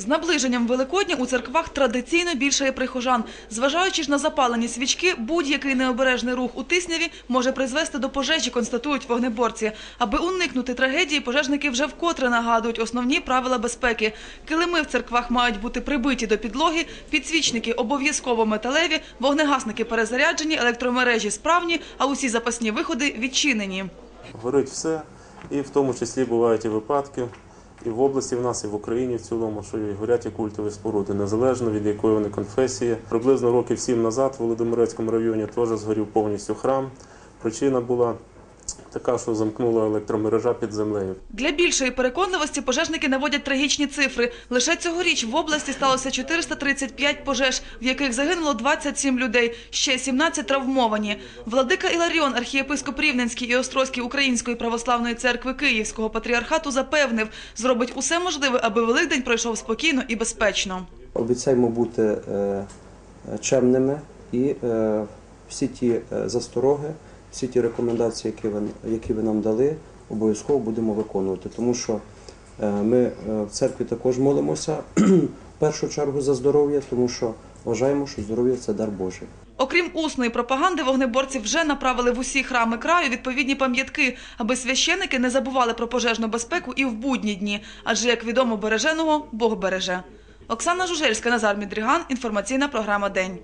З наближенням Великодня у церквах традиційно більшає прихожан. Зважаючи ж на запалені свічки, будь-який необережний рух у тисняві може призвести до пожежі, констатують вогнеборці. Аби уникнути трагедії, пожежники вже вкотре нагадують основні правила безпеки. Килими в церквах мають бути прибиті до підлоги, підсвічники обов'язково металеві, вогнегасники перезаряджені, електромережі справні, а усі запасні виходи відчинені. Горить все, і в тому числі бувають і випадки. І в області в нас, і в Україні в цілому, що і горять і культові споруди, незалежно від якої вони конфесії. Приблизно років сім назад в Володимирецькому районі теж згорів повністю храм. Причина була така, що замкнула електромережа під землею. Для більшої переконливості пожежники наводять трагічні цифри. Лише цьогоріч в області сталося 435 пожеж, в яких загинуло 27 людей, ще 17 травмовані. Владика Іларіон, архієпископ Рівненський і Острозький Української православної церкви Київського патріархату запевнив, зробить усе можливе, аби Великдень пройшов спокійно і безпечно. Обіцяємо бути е, чемними і е, всі ті е, застороги, всі ті рекомендації, які ви, які ви нам дали, обов'язково будемо виконувати. Тому що е, ми е, в церкві також молимося в першу чергу за здоров'я, тому що вважаємо, що здоров'я це дар Божий. Окрім усної пропаганди, вогнеборці вже направили в усі храми краю відповідні пам'ятки, аби священики не забували про пожежну безпеку і в будні дні. Адже, як відомо, береженого Бог береже. Оксана Жужельська, Назар Мідріган. Інформаційна програма День.